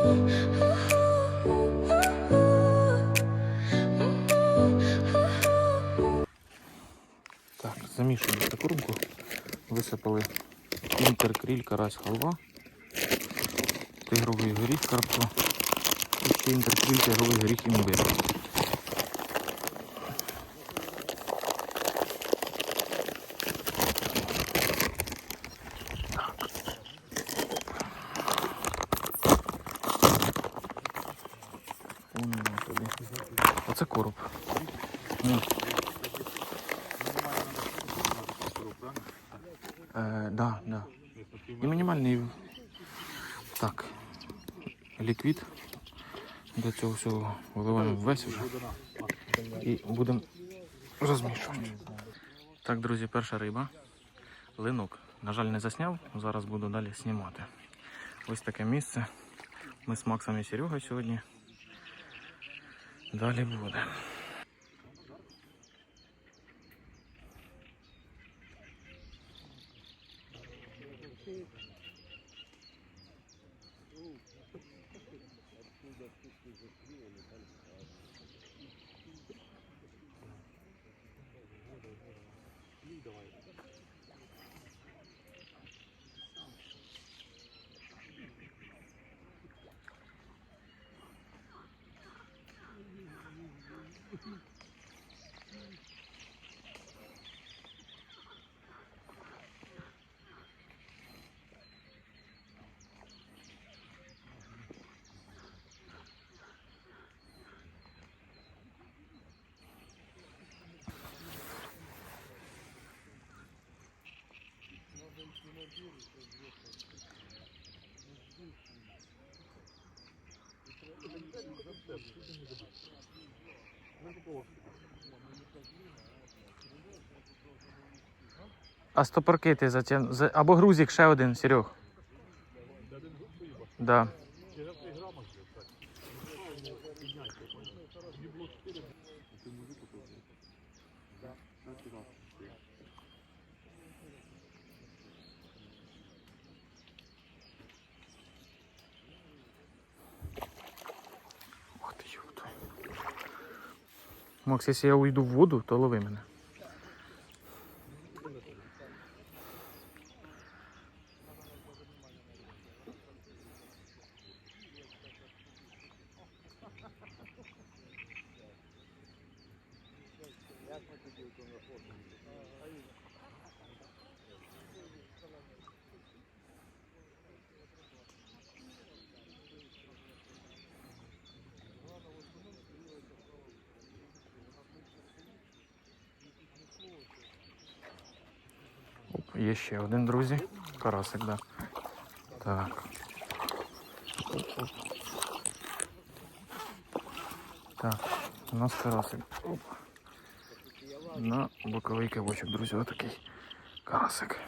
Так, замішуємо таку румку. Висипали інтер, кріль, карась, халва, тигровий горіх, карпа. І ще інтер, кріль, тигровий горіх і Вон Оце короб. Е, да, да. І мінімальний так. Ліквід. До цього всього виливаємо весь вже. І будемо розмішувати. Так, друзі, перша риба. Линок. На жаль, не засняв. Зараз буду далі знімати. Ось таке місце. Ми з Максом і Серегою сьогодні. Далі буде. А стопорки ти затягнув. За- Або грузик ще один, Серег. Да. Ух Макс, якщо я уйду в воду, то лови мене. Оп, є ще один, друзі. Карасик, да. Так. Так, у нас карасик. Оп. На боковий кивочок, друзі, отакий карасик.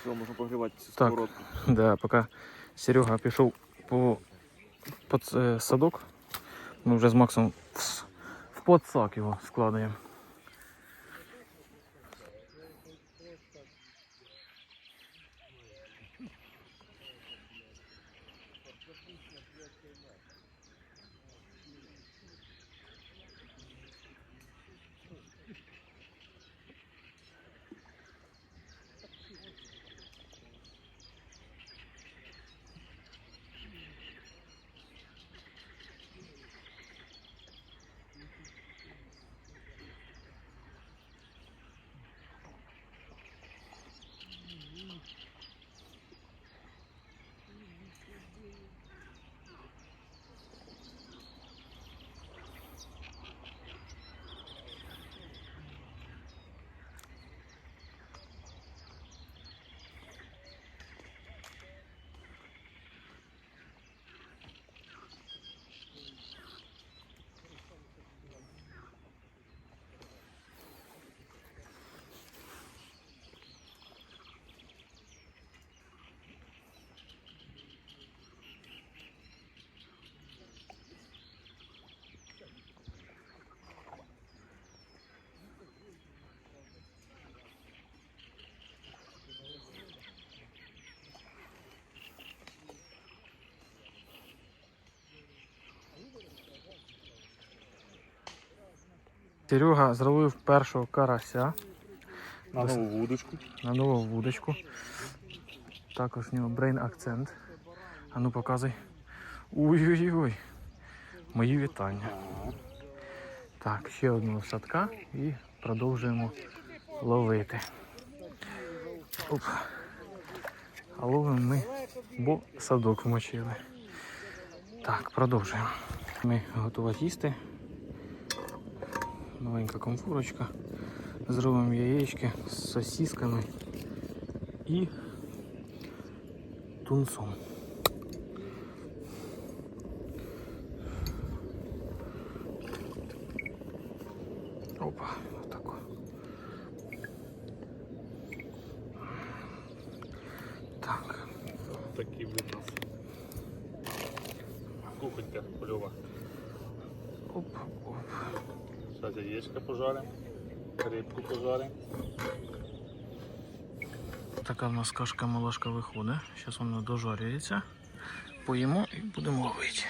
Все, можна погрівати цю Так. Да, поки Серега пішов по, по садок, ми вже з Максом в подсак його складаємо. Thank. Серега зробив першого карася На нову вудочку. на нову вудочку. Також в нього брейн акцент. А ну показуй. Ой-ой-ой. Мої вітання. Так, ще одного садка і продовжуємо ловити. Оп. А ловимо ми, бо садок вмочили. Так, продовжуємо. Ми готувати їсти. Маленька комфорочка. Зробимо яєчки з сосісками і тунцом. Опа, отако. Так, Такий вид у нас. Кухонька польова. оп, оп. Зараз яєчка пожаримо, рибку пожаримо. Така в нас кашка малашка виходить. Зараз вона дожарюється. Поїмо і будемо ловити.